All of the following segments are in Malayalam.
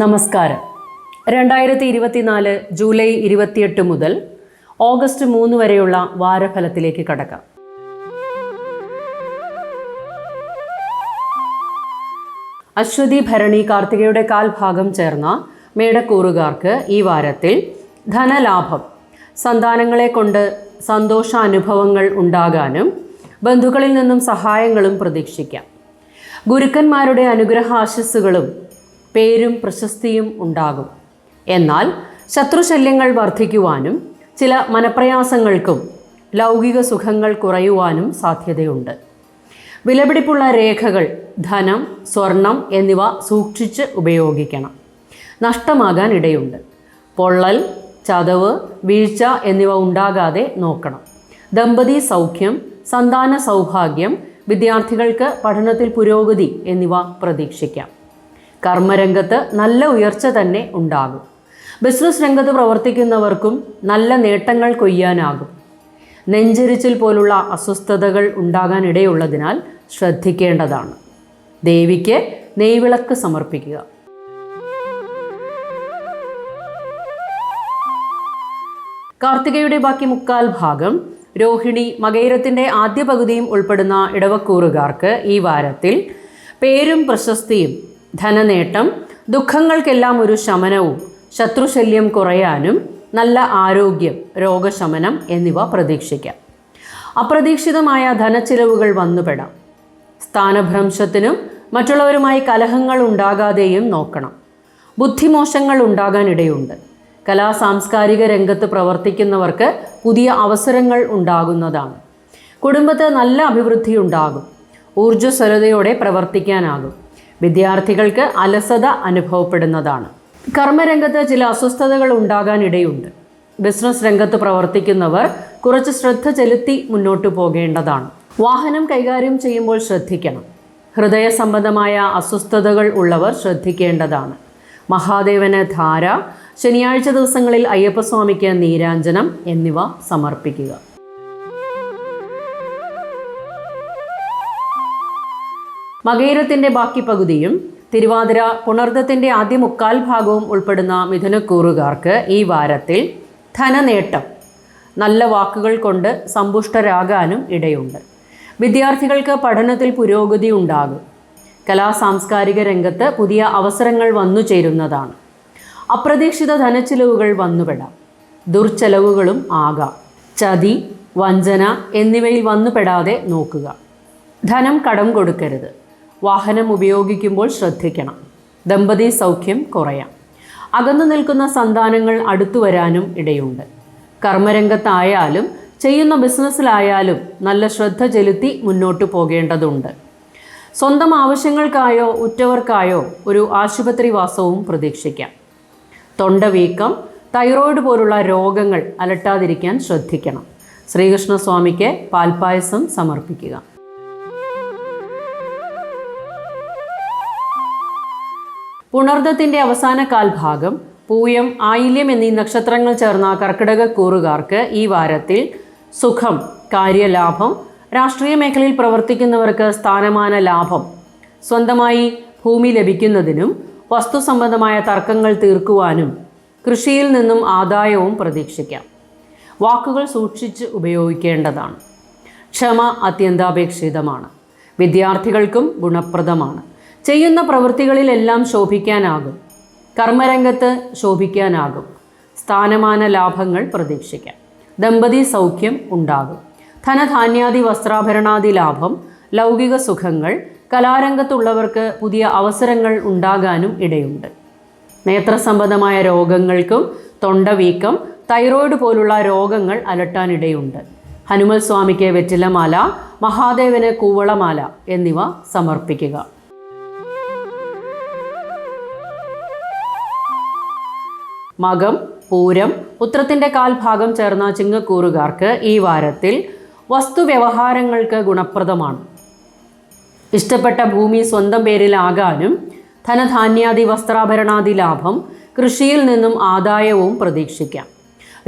നമസ്കാരം. രണ്ടായിരത്തി ഇരുപത്തിനാല് ജൂലൈ ഇരുപത്തിയെട്ട് മുതൽ ഓഗസ്റ്റ് മൂന്ന് വരെയുള്ള വാരഫലത്തിലേക്ക് കടക്കാം. അശ്വതി ഭരണി കാർത്തികയുടെ കാൽഭാഗം ചേർന്ന മേടക്കൂറുകാർക്ക് ഈ വാരത്തിൽ ധനലാഭം സന്താനങ്ങളെ കൊണ്ട് സന്തോഷാനുഭവങ്ങൾ ഉണ്ടാകാനും ബന്ധുക്കളിൽ നിന്നും സഹായങ്ങളും പ്രതീക്ഷിക്കാം. ഗുരുക്കന്മാരുടെ അനുഗ്രഹാശസ്സുകളും പേരും പ്രശസ്തിയും ഉണ്ടാകും. എന്നാൽ ശത്രുശല്യങ്ങൾ വർദ്ധിക്കുവാനും ചില മനപ്രയാസങ്ങൾക്കും ലൗകിക സുഖങ്ങൾ കുറയുവാനും സാധ്യതയുണ്ട്. വിലപിടിപ്പുള്ള രേഖകൾ ധനം സ്വർണം എന്നിവ സൂക്ഷിച്ച് ഉപയോഗിക്കണം. നഷ്ടമാകാൻ ഇടയുണ്ട്. പൊള്ളൽ ചതവ് വീഴ്ച എന്നിവ ഉണ്ടാകാതെ നോക്കണം. ദമ്പതി സൗഖ്യം സന്താന സൗഭാഗ്യം വിദ്യാർത്ഥികൾക്ക് പഠനത്തിൽ പുരോഗതി എന്നിവ പ്രതീക്ഷിക്കാം. കർമ്മരംഗത്ത് നല്ല ഉയർച്ച തന്നെ ഉണ്ടാകും. ബിസിനസ് രംഗത്ത് പ്രവർത്തിക്കുന്നവർക്കും നല്ല നേട്ടങ്ങൾ കൊയ്യാനാകും. നെഞ്ചരിച്ചിൽ പോലുള്ള അസ്വസ്ഥതകൾ ഉണ്ടാകാൻ ഇടയുള്ളതിനാൽ ശ്രദ്ധിക്കേണ്ടതാണ്. ദേവിക്ക് നെയ്വിളക്ക് സമർപ്പിക്കുക. കാർത്തികയുടെ ബാക്കി മുക്കാൽ ഭാഗം രോഹിണി മകൈരത്തിന്റെ ആദ്യ പകുതിയും ഉൾപ്പെടുന്ന ഇടവക്കൂറുകാർക്ക് ഈ വാരത്തിൽ പേരും പ്രശസ്തിയും ധനനേട്ടം ദുഃഖങ്ങൾക്കെല്ലാം ഒരു ശമനവും ശത്രുശല്യം കുറയാനും നല്ല ആരോഗ്യം രോഗശമനം എന്നിവ പ്രതീക്ഷിക്കാം. അപ്രതീക്ഷിതമായ ധനച്ചിലവുകൾ വന്നുപെടാം. സ്ഥാനഭ്രംശത്തിനും മറ്റുള്ളവരുമായി കലഹങ്ങൾ ഉണ്ടാകാതെയും നോക്കണം. ബുദ്ധിമോശങ്ങൾ ഉണ്ടാകാനിടയുണ്ട്. കലാ സാംസ്കാരിക രംഗത്ത് പ്രവർത്തിക്കുന്നവർക്ക് പുതിയ അവസരങ്ങൾ ഉണ്ടാകുന്നതാണ്. കുടുംബത്തെ നല്ല അഭിവൃദ്ധി ഉണ്ടാകും. ഊർജസ്വലതയോടെ പ്രവർത്തിക്കാനാകും. വിദ്യാർത്ഥികൾക്ക് അലസത അനുഭവപ്പെടുന്നതാണ്. കർമ്മരംഗത്ത് ചില അസ്വസ്ഥതകൾ ഉണ്ടാകാനിടയുണ്ട്. ബിസിനസ് രംഗത്ത് പ്രവർത്തിക്കുന്നവർ കുറച്ച് ശ്രദ്ധ ചെലുത്തി മുന്നോട്ട് പോകേണ്ടതാണ്. വാഹനം കൈകാര്യം ചെയ്യുമ്പോൾ ശ്രദ്ധിക്കണം. ഹൃദയ സംബന്ധമായ അസ്വസ്ഥതകൾ ഉള്ളവർ ശ്രദ്ധിക്കേണ്ടതാണ്. മഹാദേവന് ധാര ശനിയാഴ്ച ദിവസങ്ങളിൽ അയ്യപ്പസ്വാമിക്ക് നീരാഞ്ജനം എന്നിവ സമർപ്പിക്കുക. മകയിരത്തിന്റെ ബാക്കി പകുതിയും തിരുവാതിര പുണർദത്തിന്റെ ആദ്യ മുക്കാൽ ഭാഗവും ഉൾപ്പെടുന്ന മിഥുനക്കൂറുകാർക്ക് ഈ വാരത്തിൽ ധനനേട്ടം. നല്ല വാക്കുകൾ കൊണ്ട് സമ്പുഷ്ടരാകാനും ഇടയുണ്ട്. വിദ്യാർത്ഥികൾക്ക് പഠനത്തിൽ പുരോഗതി ഉണ്ടാകും. കലാ സാംസ്കാരിക രംഗത്ത് പുതിയ അവസരങ്ങൾ വന്നു ചേരുന്നതാണ്. അപ്രതീക്ഷിത ധനച്ചിലവുകൾ വന്നുപെടാം. ദുർച്ചെലവുകളും ആകാം. ചതി വഞ്ചന എന്നിവയിൽ വന്നുപെടാതെ നോക്കുക. ധനം കടം കൊടുക്കരുത്. വാഹനം ഉപയോഗിക്കുമ്പോൾ ശ്രദ്ധിക്കണം. ദമ്പതി സൗഖ്യം കുറയാം. അകന്നു നിൽക്കുന്ന സന്താനങ്ങൾ അടുത്തു വരാനും ഇടയുണ്ട്. കർമ്മരംഗത്തായാലും ചെയ്യുന്ന ബിസിനസ്സിലായാലും നല്ല ശ്രദ്ധ ചെലുത്തി മുന്നോട്ട് പോകേണ്ടതുണ്ട്. സ്വന്തം ആവശ്യങ്ങൾക്കായോ ഉറ്റവർക്കായോ ഒരു ആശുപത്രി വാസവും പ്രതീക്ഷിക്കാം. തൊണ്ടവീക്കം തൈറോയ്ഡ് പോലുള്ള രോഗങ്ങൾ അലട്ടാതിരിക്കാൻ ശ്രദ്ധിക്കണം. ശ്രീകൃഷ്ണസ്വാമിക്ക് പാൽപ്പായസം സമർപ്പിക്കുക. പുണർദത്തിന്റെ അവസാന കാൽഭാഗം പൂയം ആയില്യം എന്നീ നക്ഷത്രങ്ങൾ ചേർന്ന കർക്കിടക കൂറുകാർക്ക് ഈ വാരത്തിൽ സുഖം കാര്യലാഭം രാഷ്ട്രീയ മേഖലയിൽ പ്രവർത്തിക്കുന്നവർക്ക് സ്ഥാനമാന ലാഭം സ്വന്തമായി ഭൂമി ലഭിക്കുന്നതിനും വസ്തു സംബന്ധമായ തർക്കങ്ങൾ തീർക്കുവാനും കൃഷിയിൽ നിന്നും ആദായവും പ്രതീക്ഷിക്കാം. വാക്കുകൾ സൂക്ഷിച്ച് ഉപയോഗിക്കേണ്ടതാണ്. ക്ഷമ അത്യന്താപേക്ഷിതമാണ്. വിദ്യാർത്ഥികൾക്കും ഗുണപ്രദമാണ്. ചെയ്യുന്ന പ്രവൃത്തികളിലെല്ലാം ശോഭിക്കാനാകും. കർമ്മരംഗത്ത് ശോഭിക്കാനാകും. സ്ഥാനമാന ലാഭങ്ങൾ പ്രതീക്ഷിക്കാം. ദമ്പതി സൗഖ്യം ഉണ്ടാകും. ധനധാന്യാദി വസ്ത്രാഭരണാദി ലാഭം ലൗകിക സുഖങ്ങൾ കലാരംഗത്തുള്ളവർക്ക് പുതിയ അവസരങ്ങൾ ഉണ്ടാകാനും ഇടയുണ്ട്. നേത്രസംബന്ധമായ രോഗങ്ങൾക്കും തൊണ്ടവീക്കം തൈറോയ്ഡ് പോലുള്ള രോഗങ്ങൾ അലട്ടാനിടയുണ്ട് ഹനുമൽ സ്വാമിക്ക് വെറ്റിലമാല മഹാദേവന് കൂവളമാല എന്നിവ സമർപ്പിക്കുക. മകം പൂരം ഉത്രത്തിന്റെ കാൽഭാഗം ചേർന്ന ചിങ്ങക്കൂറുകാർക്ക് ഈ വാരത്തിൽ വസ്തുവ്യവഹാരങ്ങൾക്ക് ഗുണപ്രദമാണ്. ഇഷ്ടപ്പെട്ട ഭൂമി സ്വന്തം പേരിലാകാനും ധനധാന്യാദി വസ്ത്രാഭരണാദി ലാഭം കൃഷിയിൽ നിന്നും ആദായവും പ്രതീക്ഷിക്കാം.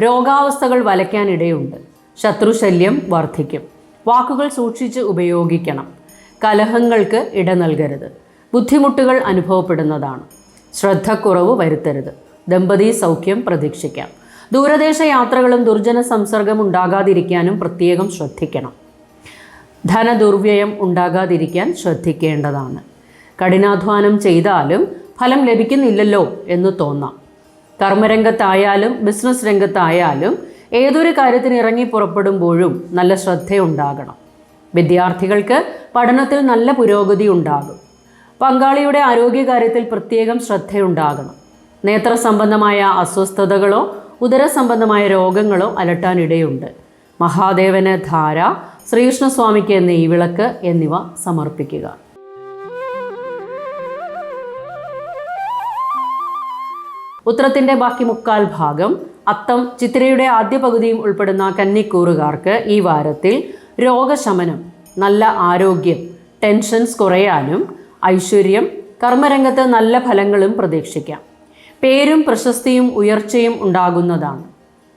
രോഗാവസ്ഥകൾ വലയ്ക്കാനിടയുണ്ട്. ശത്രുശല്യം വർദ്ധിക്കും വാക്കുകൾ സൂക്ഷിച്ച് ഉപയോഗിക്കണം. കലഹങ്ങൾക്ക് ഇട നൽകരുത്. ബുദ്ധിമുട്ടുകൾ അനുഭവപ്പെടുന്നതാണ്. ശ്രദ്ധക്കുറവ് വരുത്തരുത്. ദമ്പതി സൗഖ്യം പ്രതീക്ഷിക്കാം. ദൂരദേശ യാത്രകളും ദുർജന സംസർഗം ഉണ്ടാകാതിരിക്കാനും പ്രത്യേകം ശ്രദ്ധിക്കണം. ധനദുർവ്യയം ഉണ്ടാകാതിരിക്കാൻ ശ്രദ്ധിക്കേണ്ടതാണ്. കഠിനാധ്വാനം ചെയ്താലും ഫലം ലഭിക്കുന്നില്ലല്ലോ എന്ന് തോന്നാം. കർമ്മരംഗത്തായാലും ബിസിനസ് രംഗത്തായാലും ഏതൊരു കാര്യത്തിന് ഇറങ്ങി പുറപ്പെടുമ്പോഴും നല്ല ശ്രദ്ധയുണ്ടാകണം. വിദ്യാർത്ഥികൾക്ക് പഠനത്തിൽ നല്ല പുരോഗതി ഉണ്ടാകും. പങ്കാളിയുടെ ആരോഗ്യകാര്യത്തിൽ പ്രത്യേകം ശ്രദ്ധയുണ്ടാകണം. നേത്ര സംബന്ധമായ അസ്വസ്ഥതകളോ ഉദര സംബന്ധമായ രോഗങ്ങളോ അലട്ടാനിടയുണ്ട്. മഹാദേവന് ധാര ശ്രീകൃഷ്ണസ്വാമിക്ക് നെയ്വിളക്ക് എന്നിവ സമർപ്പിക്കുക. ഉത്തരത്തിന്റെ ബാക്കി മുക്കാൽ ഭാഗം അത്തം ചിത്രയുടെ ആദ്യ പകുതിയും ഉൾപ്പെടുന്ന കന്നിക്കൂറുകാർക്ക് ഈ വാരത്തിൽ രോഗശമനം നല്ല ആരോഗ്യം ടെൻഷൻസ് കുറയാനും ഐശ്വര്യം കർമ്മരംഗത്ത് നല്ല ഫലങ്ങളും പ്രതീക്ഷിക്കാം. പേരും പ്രശസ്തിയും ഉയർച്ചയും ഉണ്ടാകുന്നതാണ്.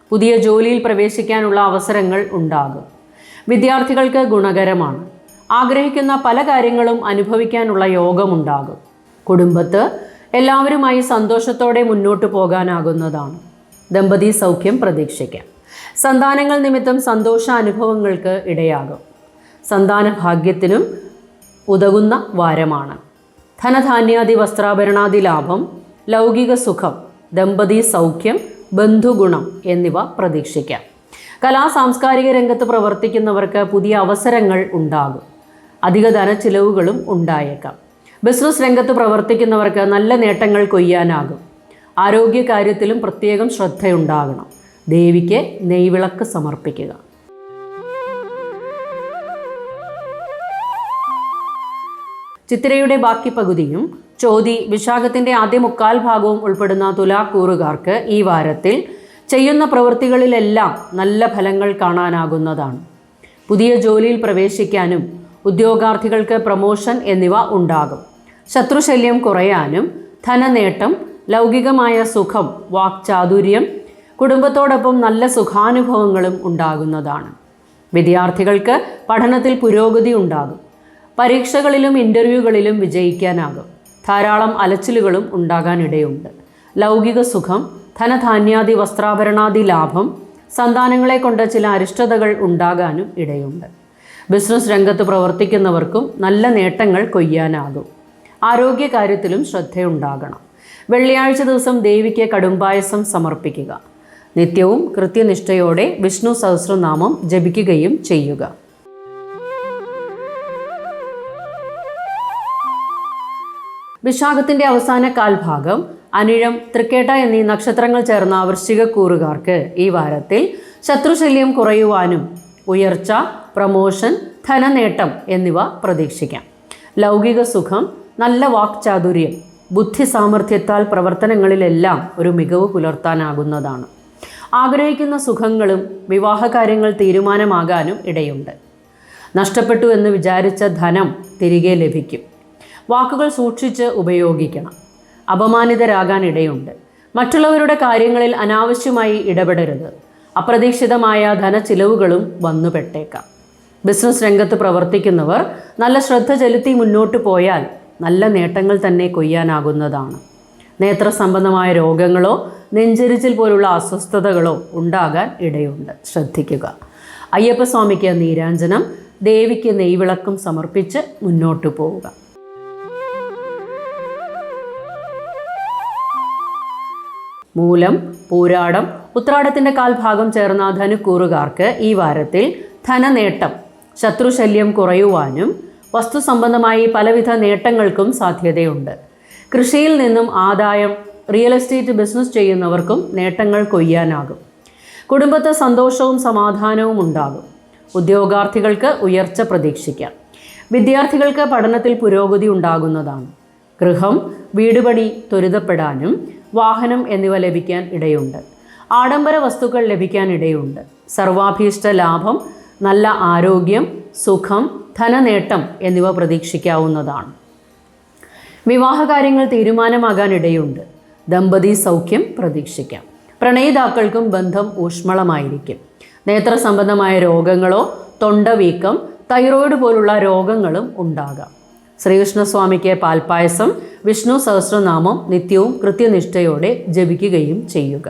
പുതിയ ജോലിയിൽ പ്രവേശിക്കാനുള്ള അവസരങ്ങൾ ഉണ്ടാകും. വിദ്യാർത്ഥികൾക്ക് ഗുണകരമാണ്. ആഗ്രഹിക്കുന്ന പല കാര്യങ്ങളും അനുഭവിക്കാനുള്ള യോഗമുണ്ടാകും. കുടുംബത്ത് എല്ലാവരുമായി സന്തോഷത്തോടെ മുന്നോട്ട് പോകാനാകുന്നതാണ്. ദമ്പതി സൗഖ്യം പ്രതീക്ഷിക്കാം. സന്താനങ്ങൾ നിമിത്തം സന്തോഷ അനുഭവങ്ങൾക്ക് ഇടയാകും. സന്താന ഭാഗ്യത്തിനും ഉതകുന്ന വാരമാണ്. ധനധാന്യാദി വസ്ത്രാഭരണാദി ലാഭം ലൗകിക സുഖം ദമ്പതി സൗഖ്യം ബന്ധുഗുണം എന്നിവ പ്രതീക്ഷിക്കാം. കലാ സാംസ്കാരിക രംഗത്ത് പ്രവർത്തിക്കുന്നവർക്ക് പുതിയ അവസരങ്ങൾ ഉണ്ടാകും. അധിക ധനച്ചിലവുകളും ഉണ്ടായേക്കാം. ബിസിനസ് രംഗത്ത് പ്രവർത്തിക്കുന്നവർക്ക് നല്ല നേട്ടങ്ങൾ കൊയ്യാനാകും. ആരോഗ്യകാര്യത്തിലും പ്രത്യേകം ശ്രദ്ധയുണ്ടാകണം. ദേവിക്ക് നെയ്വിളക്ക് സമർപ്പിക്കുക. ചിത്രയുടെ ബാക്കി പകുതിയും ചോതി വിശാഖത്തിന്റെ ആദ്യ മുക്കാൽ ഭാഗവും ഉൾപ്പെടുന്ന തുലാക്കൂറുകാർക്ക് ഈ വാരത്തിൽ ചെയ്യുന്ന പ്രവൃത്തികളിലെല്ലാം നല്ല ഫലങ്ങൾ കാണാനാകുന്നതാണ്. പുതിയ ജോലിയിൽ പ്രവേശിക്കാനും ഉദ്യോഗാർത്ഥികൾക്ക് പ്രമോഷൻ എന്നിവ ഉണ്ടാകും. ശത്രുശല്യം കുറയാനും ധനനേട്ടം ലൗകികമായ സുഖം വാക്ചാതുര്യം കുടുംബത്തോടൊപ്പം നല്ല സുഖാനുഭവങ്ങളും ഉണ്ടാകുന്നതാണ്. വിദ്യാർത്ഥികൾക്ക് പഠനത്തിൽ പുരോഗതി ഉണ്ടാകും. പരീക്ഷകളിലും ഇന്റർവ്യൂകളിലും വിജയിക്കാനാകും. ധാരാളം അലച്ചിലുകളും ഉണ്ടാകാനിടയുണ്ട്. ലൗകിക സുഖം ധനധാന്യാദി വസ്ത്രാഭരണാദി ലാഭം സന്താനങ്ങളെ കൊണ്ട് ചില അരിഷ്ടതകൾ ഉണ്ടാകാനും ഇടയുണ്ട്. ബിസിനസ് രംഗത്ത് പ്രവർത്തിക്കുന്നവർക്കും നല്ല നേട്ടങ്ങൾ കൊയ്യാനാകും. ആരോഗ്യകാര്യത്തിലും ശ്രദ്ധയുണ്ടാകണം. വെള്ളിയാഴ്ച ദിവസം ദേവിക്ക് കടുംപായസം സമർപ്പിക്കുക. നിത്യവും കൃത്യനിഷ്ഠയോടെ വിഷ്ണു സഹസ്രനാമം ജപിക്കുകയും ചെയ്യുക. വിശാഖത്തിന്റെ അവസാന കാൽഭാഗം അനിഴം തൃക്കേട്ട എന്നീ നക്ഷത്രങ്ങൾ ചേർന്ന വൃശ്ചികക്കൂറുകാർക്ക് ഈ വാരത്തിൽ ശത്രുശല്യം കുറയുവാനും ഉയർച്ച പ്രമോഷൻ ധനനേട്ടം എന്നിവ പ്രതീക്ഷിക്കാം. ലൗകിക സുഖം നല്ല വാക്ചാതുര്യം ബുദ്ധി സാമർഥ്യത്താൽ പ്രവർത്തനങ്ങളിലെല്ലാം ഒരു മികവ് പുലർത്താനാകുന്നതാണ്. ആഗ്രഹിക്കുന്ന സുഖങ്ങളും വിവാഹകാര്യങ്ങൾ തീരുമാനമാകാനും ഇടയുണ്ട്. നഷ്ടപ്പെട്ടു എന്ന് വിചാരിച്ച ധനം തിരികെ ലഭിക്കും. വാക്കുകൾ സൂക്ഷിച്ച് ഉപയോഗിക്കണം. അപമാനിതരാകാൻ ഇടയുണ്ട് മറ്റുള്ളവരുടെ കാര്യങ്ങളിൽ അനാവശ്യമായി ഇടപെടരുത്. അപ്രതീക്ഷിതമായ ധനച്ചിലവുകളും വന്നുപെട്ടേക്കാം. ബിസിനസ് രംഗത്ത് പ്രവർത്തിക്കുന്നവർ നല്ല ശ്രദ്ധ ചെലുത്തി മുന്നോട്ട് പോയാൽ നല്ല നേട്ടങ്ങൾ തന്നെ കൊയ്യാനാകുന്നതാണ്. നേത്ര സംബന്ധമായ രോഗങ്ങളോ നെഞ്ചരിച്ചിൽ പോലുള്ള അസ്വസ്ഥതകളോ ഉണ്ടാകാൻ ഇടയുണ്ട്. ശ്രദ്ധിക്കുക. അയ്യപ്പസ്വാമിക്ക് നീരാഞ്ജനം ദേവിക്ക് നെയ്വിളക്കും സമർപ്പിച്ച് മുന്നോട്ട് പോവുക. മൂലം പൂരാടം ഉത്രാടത്തിന്റെ കാൽഭാഗം ചേർന്ന ധനുക്കൂറുകാർക്ക് ഈ വാരത്തിൽ ധനനേട്ടം ശത്രുശല്യം കുറയുവാനും വസ്തു സംബന്ധമായി പലവിധ നേട്ടങ്ങൾക്കും സാധ്യതയുണ്ട്. കൃഷിയിൽ നിന്നും ആദായം റിയൽ എസ്റ്റേറ്റ് ബിസിനസ് ചെയ്യുന്നവർക്കും നേട്ടങ്ങൾ കൊയ്യാനാകും. കുടുംബത്തെ സന്തോഷവും സമാധാനവും ഉണ്ടാകും. ഉദ്യോഗാർത്ഥികൾക്ക് ഉയർച്ച പ്രതീക്ഷിക്കാം. വിദ്യാർത്ഥികൾക്ക് പഠനത്തിൽ പുരോഗതി ഉണ്ടാകുന്നതാണ്. ഗൃഹം വീടുപണി ത്വരിതപ്പെടാനും വാഹനം എന്നിവ ലഭിക്കാൻ ഇടയുണ്ട്. ആഡംബര വസ്തുക്കൾ ലഭിക്കാൻ ഇടയുണ്ട്. സർവാഭീഷ്ട ലാഭം നല്ല ആരോഗ്യം സുഖം ധനനേട്ടം എന്നിവ പ്രതീക്ഷിക്കാവുന്നതാണ്. വിവാഹകാര്യങ്ങൾ തീരുമാനമാകാൻ ഇടയുണ്ട്. ദമ്പതി സൗഖ്യം പ്രതീക്ഷിക്കാം. പ്രണയിതാക്കൾക്കും ബന്ധം ഊഷ്മളമായിരിക്കും. നേത്ര സംബന്ധമായ രോഗങ്ങളോ തൊണ്ടവീക്കം തൈറോയിഡ് പോലുള്ള രോഗങ്ങളും ഉണ്ടാകാം. ശ്രീകൃഷ്ണസ്വാമിക്ക് പാൽപ്പായസം വിഷ്ണു സഹസ്രനാമം നിത്യവും കൃത്യനിഷ്ഠയോടെ ജപിക്കുകയും ചെയ്യുക.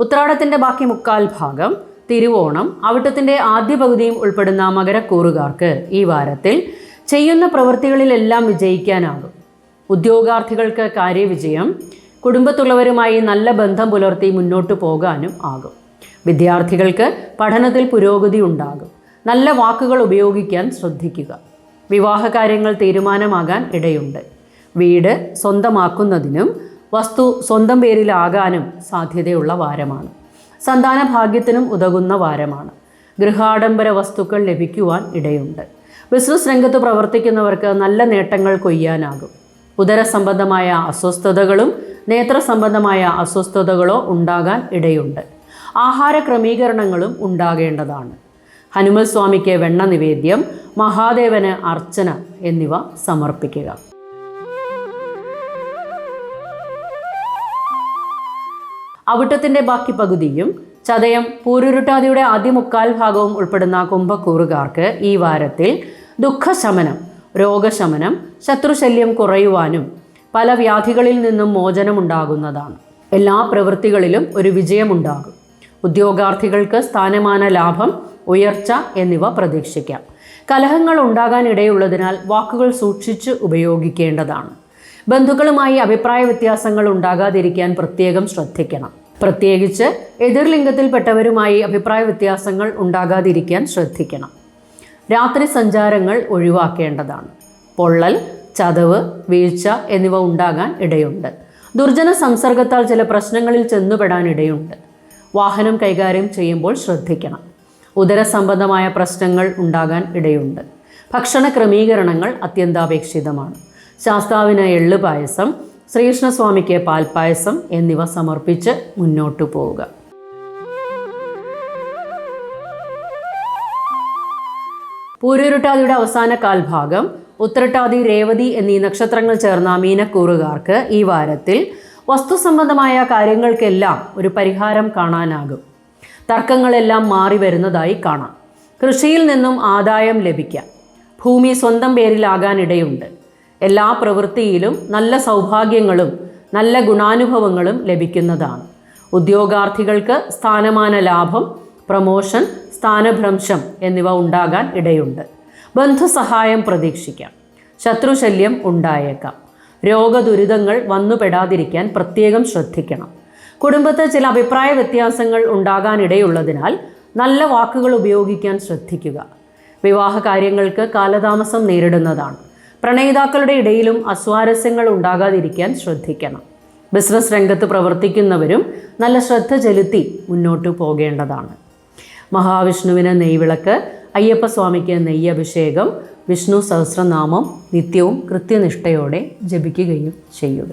ഉത്രാടത്തിന്റെ ബാക്കി മുക്കാൽ ഭാഗം തിരുവോണം അവിട്ടത്തിന്റെ ആദ്യ പകുതിയും ഉൾപ്പെടുന്ന മകരക്കൂറുകാർക്ക് ഈ വാരത്തിൽ ചെയ്യുന്ന പ്രവൃത്തികളിലെല്ലാം വിജയിക്കാനാകും. ഉദ്യോഗാർത്ഥികൾക്ക് കാര്യവിജയം കുടുംബത്തുള്ളവരുമായി നല്ല ബന്ധം പുലർത്തി മുന്നോട്ടു പോകാനും ആകും. വിദ്യാർത്ഥികൾക്ക് പഠനത്തിൽ പുരോഗതി ഉണ്ടാകും. നല്ല വാക്കുകൾ ഉപയോഗിക്കാൻ ശ്രദ്ധിക്കുക. വിവാഹകാര്യങ്ങൾ തീരുമാനമാകാൻ ഇടയുണ്ട്. വീട് സ്വന്തമാക്കുന്നതിനും വസ്തു സ്വന്തം പേരിലാകാനും സാധ്യതയുള്ള വാരമാണ്. സന്താന ഭാഗ്യത്തിനും ഉതകുന്ന വാരമാണ്. ഗൃഹാഡംബര വസ്തുക്കൾ ലഭിക്കുവാൻ ഇടയുണ്ട്. ബിസിനസ് രംഗത്ത് പ്രവർത്തിക്കുന്നവർക്ക് നല്ല നേട്ടങ്ങൾ കൊയ്യാനാകും. ഉദര സംബന്ധമായ അസ്വസ്ഥതകളും നേത്ര സംബന്ധമായ അസ്വസ്ഥതകളോ ഉണ്ടാകാൻ ഇടയുണ്ട്. ആഹാര ക്രമീകരണങ്ങളും ഉണ്ടാകേണ്ടതാണ്. ഹനുമൽ സ്വാമിക്ക് വെണ്ണ നിവേദ്യം മഹാദേവന് അർച്ചന എന്നിവ സമർപ്പിക്കുക. അവിട്ടത്തിന്റെ ബാക്കി പകുതിയും ചതയം പൂരുരുട്ടാതിയുടെ ആദ്യ മുക്കാൽ ഭാഗവും ഉൾപ്പെടുന്ന കുംഭക്കൂറുകാർക്ക് ഈ വാരത്തിൽ ദുഃഖശമനം രോഗശമനം ശത്രുശല്യം കുറയുവാനും പല വ്യാധികളിൽ നിന്നും മോചനമുണ്ടാകുന്നതാണ്. എല്ലാ പ്രവൃത്തികളിലും ഒരു വിജയമുണ്ടാകും. ഉദ്യോഗാർത്ഥികൾക്ക് സ്ഥാനമാന ലാഭം ഉയർച്ച എന്നിവ പ്രതീക്ഷിക്കാം. കലഹങ്ങൾ ഉണ്ടാകാൻ ഇടയുള്ളതിനാൽ വാക്കുകൾ സൂക്ഷിച്ച് ഉപയോഗിക്കേണ്ടതാണ്. ബന്ധുക്കളുമായി അഭിപ്രായ വ്യത്യാസങ്ങൾ ഉണ്ടാകാതിരിക്കാൻ പ്രത്യേകം ശ്രദ്ധിക്കണം. പ്രത്യേകിച്ച് എതിർലിംഗത്തിൽപ്പെട്ടവരുമായി അഭിപ്രായ വ്യത്യാസങ്ങൾ ഉണ്ടാകാതിരിക്കാൻ ശ്രദ്ധിക്കണം. രാത്രി സഞ്ചാരങ്ങൾ ഒഴിവാക്കേണ്ടതാണ്. പൊള്ളൽ ചതവ് വീഴ്ച എന്നിവ ഉണ്ടാകാൻ ഇടയുണ്ട്. ദുർജന സംസർഗത്താൽ ചില പ്രശ്നങ്ങളിൽ ചെന്നുപെടാൻ ഇടയുണ്ട്. വാഹനം കൈകാര്യം ചെയ്യുമ്പോൾ ശ്രദ്ധിക്കണം. ഉദര സംബന്ധമായ പ്രശ്നങ്ങൾ ഉണ്ടാകാൻ ഇടയുണ്ട്. ഭക്ഷണ ക്രമീകരണങ്ങൾ അത്യന്താപേക്ഷിതമാണ്. ശാസ്താവിന് എള്ള് പായസം ശ്രീകൃഷ്ണസ്വാമിക്ക് പാൽപ്പായസം എന്നിവ സമർപ്പിച്ച് മുന്നോട്ടു പോവുക. പൂരൂരുട്ടാതിയുടെ അവസാന കാൽഭാഗം ഉത്രട്ടാതി രേവതി എന്നീ നക്ഷത്രങ്ങൾ ചേർന്ന മീനക്കൂറുകാർക്ക് ഈ വാരത്തിൽ വസ്തു സംബന്ധമായ കാര്യങ്ങൾക്കെല്ലാം ഒരു പരിഹാരം കാണാനാകും. തർക്കങ്ങളെല്ലാം മാറി വരുന്നതായി കാണാം. കൃഷിയിൽ നിന്നും ആദായം ലഭിക്കാം. ഭൂമി സ്വന്തം പേരിലാകാനിടയുണ്ട്. എല്ലാ പ്രവൃത്തിയിലും നല്ല സൗഭാഗ്യങ്ങളും നല്ല ഗുണാനുഭവങ്ങളും ലഭിക്കുന്നതാണ്. ഉദ്യോഗാർത്ഥികൾക്ക് സ്ഥാനമാന ലാഭം പ്രമോഷൻ സ്ഥാനഭ്രംശം എന്നിവ ഉണ്ടാകാൻ ഇടയുണ്ട്. ബന്ധുസഹായം പ്രതീക്ഷിക്കാം. ശത്രുശല്യം ഉണ്ടായേക്കാം. രോഗദുരിതങ്ങൾ വന്നുപെടാതിരിക്കാൻ പ്രത്യേകം ശ്രദ്ധിക്കണം. കുടുംബത്ത് ചില അഭിപ്രായ വ്യത്യാസങ്ങൾ ഉണ്ടാകാനിടയുള്ളതിനാൽ നല്ല വാക്കുകൾ ഉപയോഗിക്കാൻ ശ്രദ്ധിക്കുക. വിവാഹ കാര്യങ്ങൾക്ക് കാലതാമസം നേരിടുന്നതാണ്. പ്രണയിതാക്കളുടെ ഇടയിലും അസ്വാരസ്യങ്ങൾ ഉണ്ടാകാതിരിക്കാൻ ശ്രദ്ധിക്കണം. ബിസിനസ് രംഗത്ത് പ്രവർത്തിക്കുന്നവരും നല്ല ശ്രദ്ധ ചെലുത്തി മുന്നോട്ട് പോകേണ്ടതാണ്. മഹാവിഷ്ണുവിന് നെയ്വിളക്ക് അയ്യപ്പസ്വാമിക്ക് നെയ്യഭിഷേകം വിഷ്ണു സഹസ്രനാമം നിത്യവും കൃത്യനിഷ്ഠയോടെ ജപിക്കുകയും ചെയ്യുക.